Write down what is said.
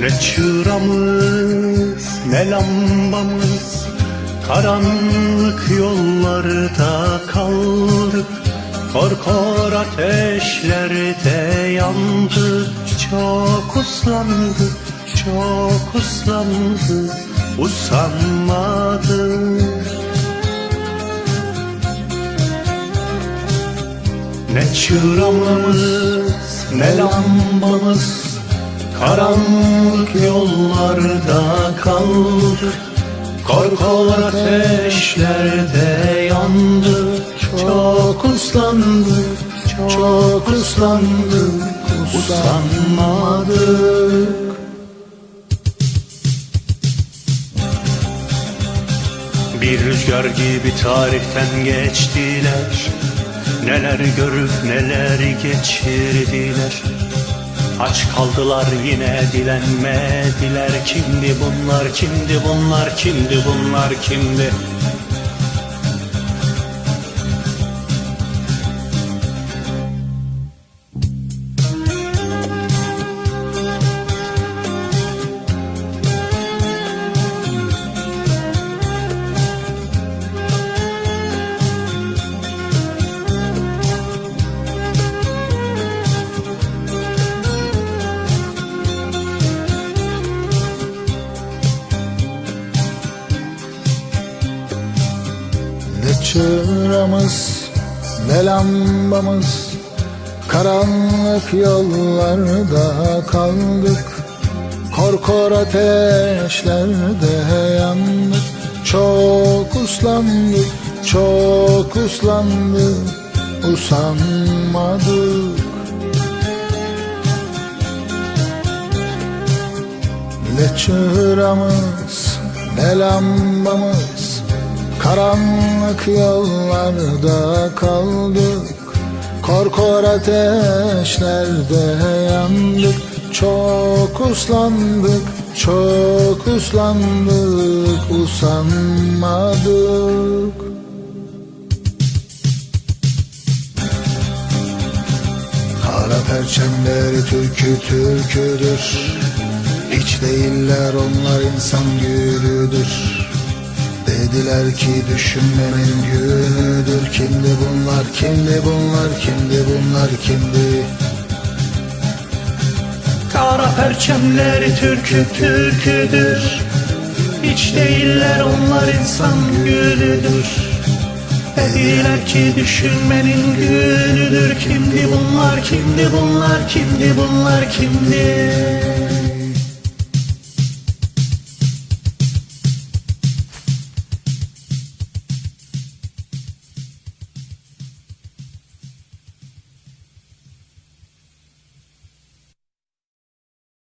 Ne çıramız ne lambamız Karanlık yollarda kaldık. Kor kor ateşlerde yandık Çok uslandık, çok uslandık Usanmadık Ne çıramız ne lambamız Karanlık yollarda kaldık Kor kor ateşlerde yandık Çok uslandık, çok uslandık Usanmadık Bir rüzgar gibi tarihten geçtiler. Neler görüp neler geçirdiler Aç kaldılar yine dilenmediler Kimdi bunlar kimdi bunlar kimdi bunlar kimdi çıramız ne lambamız. Karanlık yollarda kaldık Kor kor ateşlerde yandık. Çok uslandık, çok uslandık Usanmadık. Ne çıramız ne lambamız Karanlık yollarda kaldık. Kor kor ateşlerde yandık. Çok uslandık, çok uslandık. Usanmadık. Kara perçemleri türkü türküdür. Hiç değiller onlar insan gülüdür Dediler ki düşünmenin günüdür Kimdi bunlar, kimdi bunlar, kimdi bunlar, kimdi? Kara perçemleri türkü türküdür. Hiç değiller onlar insan gülüdür. Dediler ki düşünmenin günüdür Kimdi bunlar, kimdi bunlar, kimdi bunlar, kimdi